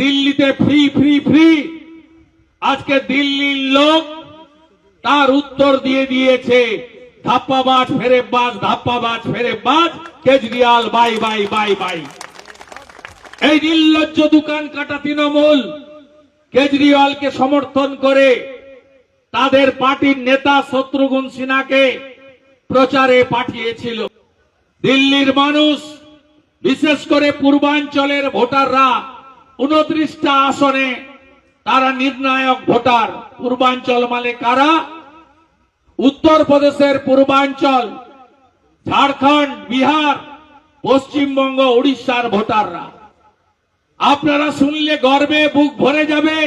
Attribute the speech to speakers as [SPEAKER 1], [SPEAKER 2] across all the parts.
[SPEAKER 1] দিল্লিতে free free free আজকে দিল্লির লোক তার উত্তর দিয়ে দিয়েছে, ধাপ্পাবাজ ফেরে বাজ ধাপ্পাবাজ ফেরে বাজ Kejriwal, bye bye bye bye. এই নির্লজ্জ দোকান কাটা তৃণমূল কেজরিওয়ালকে সমর্থন করে তাদের পার্টির নেতা শত্রুঘ্ন সিনহাকে প্রচারে পাঠিয়েছিল। দিল্লির মানুষ, বিশেষ করে পূর্বাঞ্চলের ভোটাররা উনত্রিশটা আসনে তারা নির্ণায়ক ভোটার। পূর্বাঞ্চল মানে কারা? উত্তরপ্রদেশের পূর্বাঞ্চল, ঝাড়খণ্ড, বিহার, পশ্চিমবঙ্গ, উড়িষ্যার ভোটাররা। আপনারা শুনলে গর্বে বুক ভরে যাবে,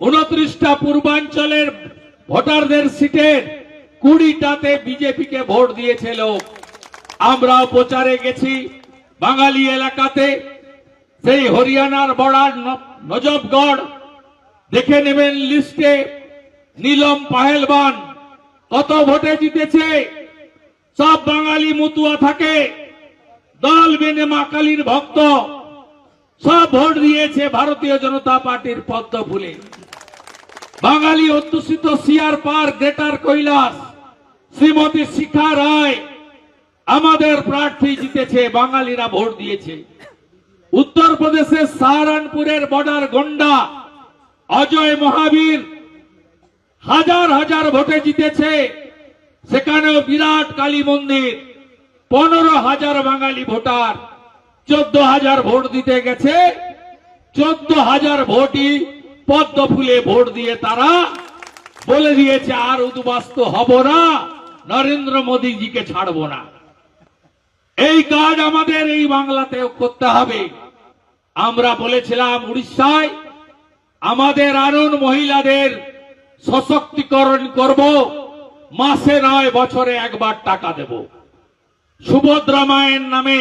[SPEAKER 1] উনত্রিশটা পূর্বাঞ্চলের ভোটারদের সিটের কুড়িটাতে বিজেপিকে ভোট দিয়েছে লোক। আমরাও প্রচারে গেছি, বাঙালি এলাকাতে সেই হরিয়ানার বড়ার নজবগড় দেখে নেবেন লিস্টে নীলম পাহেলবান, কত ভোটে জিতেছে? সব বাঙালি মুতুয়া থাকে। দল বেনে মা কালীর ভক্ত। সব ভোট দিয়েছে ভারতীয় জনতা পার্টির পদ্ম ফুলে। বাঙালি অধ্যুষিত CR Park greater Kailash, Shrimati Shikha Roy, আমাদের প্রার্থী জিতেছে, বাঙালিরা ভোট দিয়েছে। উত্তরপ্রদেশের সাহারানপুরের বর্ডার গন্ডা, অজয় মহাবীর হাজার হাজার ভোটে জিতেছে। সেখানেও বিরাট কালী মন্দির, পনেরো হাজার বাঙালি ভোটার, চোদ্দ হাজার ভোট দিতে গেছে। চোদ্দ হাজার ভোটই পদ্ম ফুলে ভোট দিয়ে তারা বলে দিয়েছে, আর উদ্বাস্ত হব না, নরেন্দ্র মোদীজিকে ছাড়বো না। এই কাজ আমাদের এই বাংলাতেও করতে হবে। আমরা বলেছিলাম উড়িষ্যায় আমাদের আরুণ মহিলাদের সশক্তিকরণ করব, মাসে নয় বছরে একবার টাকা দেব। সুভদ্রা মায়ের নামে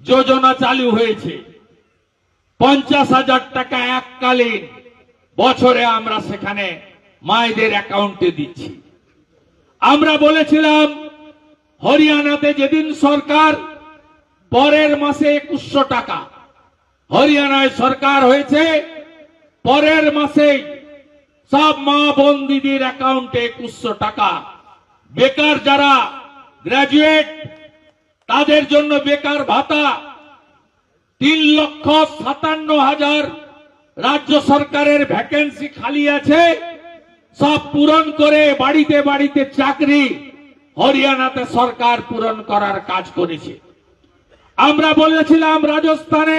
[SPEAKER 1] যোজনা চালু হয়েছে। পঞ্চাশ হাজার টাকা এককালীন বছরে আমরা সেখানে মায়েদের অ্যাকাউন্টে দিচ্ছি। আমরা বলেছিলাম হরিয়ানাতে যেদিন সরকার, পরের মাসে একুশশো টাকা। হরিয়ানায় সরকার হয়েছে, পরের মাসে সব মা বোন দিদির অ্যাকাউন্টে একুশশো টাকা। বেকার যারা গ্রাজুয়েট, তাদের জন্য বেকার ভাতা তিন লক্ষ সাতান্ন হাজার। রাজ্য সরকারের ভ্যাকেন্সি খালি আছে, সব পূরণ করে বাড়িতে বাড়িতে চাকরি। হরিয়ানাতে সরকার পূরণ করার কাজ করেছে। আমরা বলেছিলাম, রাজস্থানে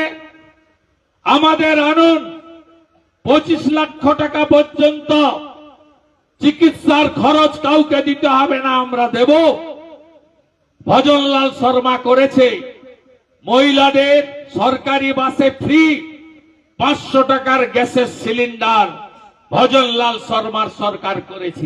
[SPEAKER 1] আমাদের আনুন পঁচিশ লক্ষ টাকা পর্যন্ত চিকিৎসার খরচ কাউকে দিতে হবে না, আমরা দেব। ভজনলাল শর্মা করেছে, মহিলাদের সরকারি বাসে ফ্রি পাঁচশো টাকার গ্যাসের সিলিন্ডার ভজনলাল শর্মার সরকার করেছে।